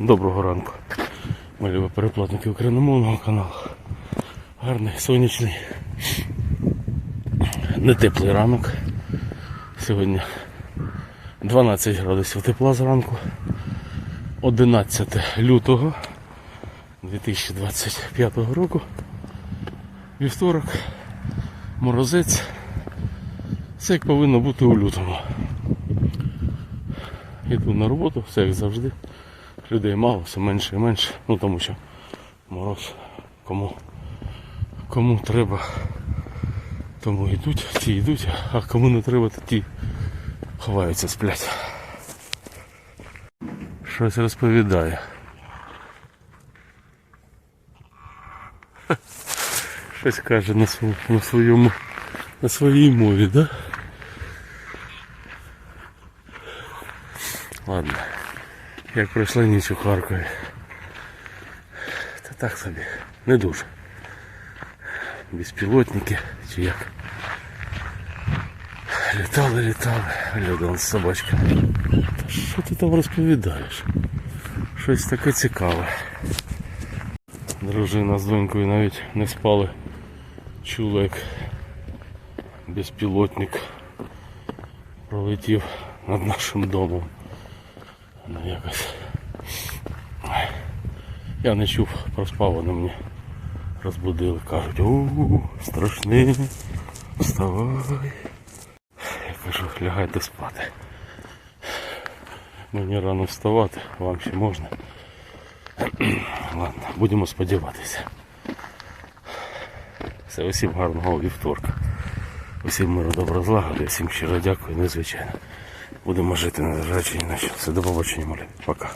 Доброго ранку. Ми любі переплатники україномовного каналу. Гарний, сонячний, не теплий ранок. Сьогодні 12 градусів тепла зранку. 11 лютого 2025 року. Вівторок, морозець. Все як повинно бути у лютому. Іду на роботу, все як завжди. Людей мало, все менше і менше. Ну тому що мороз кому, кому треба, тому йдуть, ті йдуть, а кому не треба, то ті ховаються, сплять. Щось розповідає. Щось каже на, св- на своєму на своїй мові, да? Ладно. Як пройшла ніч у Харкові. Та так собі. Не дуже. Безпілотники чи як. Літали, літали, Люда з собачками. Що ти там розповідаєш? Щось таке цікаве. Дружина з донькою навіть не спали. Чули, як безпілотник пролетів над нашим домом. Ну якось. Я не чув, проспав, вони мені розбудили, кажуть, у страшний, вставай. Я кажу, лягайте спати. Мені рано вставати, вам ще можна. Ладно, будемо сподіватися. Все, усім гарного вівторка. Усім миру добро злагоди, всім щиро дякую, незвичайно. Будемо жити, незважаючи ні на що. Все, до побачення, моля. Пока.